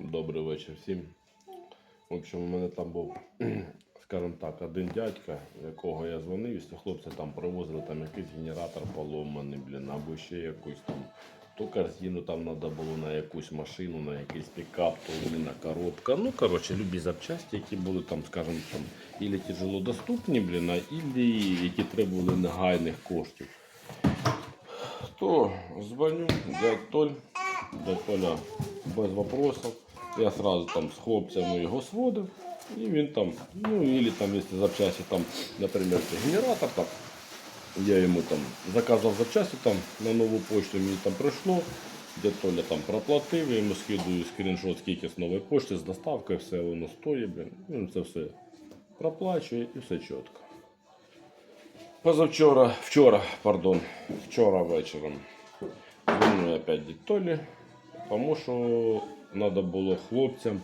Добрий вечір всім. В общем, у мене там був, скажімо так, один дядька, якого я дзвонив, і хлопці там привозили там якийсь генератор поломаний, блін, або ще якусь там. То корзину там треба було на якусь машину, на якийсь пікап, то на коробка. Ну, коротше, любі запчасті, які були там, скажімо, там, ілі тяжело доступні, блін, ілі які требували негайних коштів. То дзвоню, дядь Толь, дядь Толя без вопросов. Я сразу там з хлопцями його сводив. І він там, ну или там, якщо запчасті там, наприклад, це генератор там, я йому там заказав запчасті там на нову почту, мені там прийшло. Дядь Толя там проплатив, я йому скидую скріншот, скільки з нової почти, з доставкою, все воно стоїть, блін. Він це все проплачує і все чітко. Позавчора, вчора, пардон, вчора вечором дзвоню опять Толі, тому що треба було хлопцям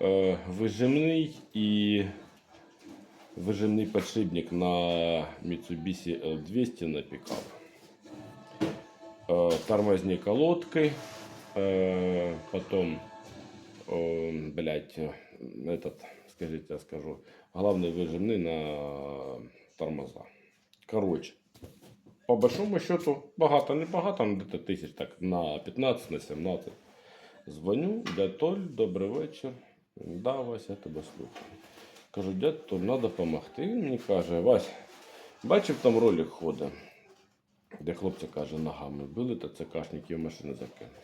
е, вижимний і вижимний підшипник на Mitsubishi L200 на пікап. Е, тормозні колодки, е, потом, е, блядь, этот, скажите, я скажу, главный выжимный на тормоза. Короче, по большому счету, багато, не багато, ну где-то тисяч так на 15, на 17. Дзвоню, дядь добрий вечір. Да, Вася, я тебе слухаю. Кажу, дядь треба допомогти. Він мені каже, Вась, бачив там ролик ходить, де хлопці каже, ногами били та ЦКшників машини закинули.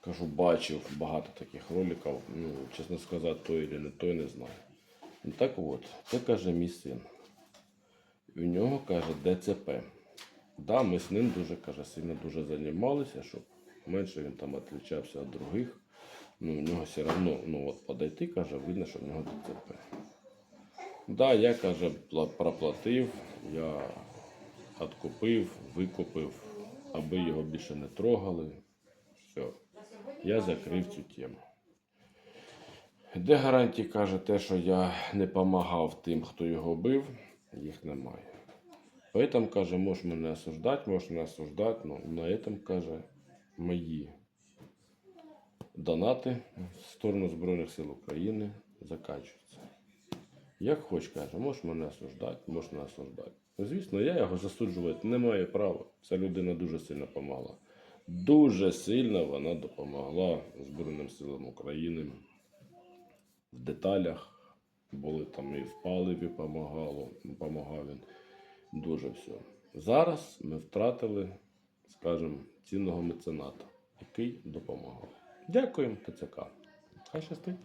Кажу, бачив багато таких роликів. Ну, чесно сказати, той чи не той не знаю. Ну так от, це каже мій син. І в нього каже ДЦП. Да, ми з ним дуже каже, сильно дуже займалися, щоб менше він там відрізнявся від других. Ну, у нього все одно, ну от подойти, каже, видно, що в нього ДЦП. Да, я каже, проплатив, я откупив, викупив, аби його більше не трогали. Все. Я закрив цю тему. Де гарантії каже те, що я не допомагав тим, хто його бив, їх немає. Поэтому, каже, можеш мене осуждати, можеш не осуждати, але на этом, каже, мої донати в сторону Збройних сил України закінчуються. Як хоч каже, можеш мене осуждати, можеш не осуждати. Ну, Звісно, я його засуджувати не маю права. Ця людина дуже сильно допомагала. Дуже сильно вона допомогла Збройним силам України в деталях. Були там і в паливі помагало, помагав він. Дуже все. Зараз ми втратили, скажімо, цінного мецената, який допомагав. Дякуємо, ТЦК. Хай щастить.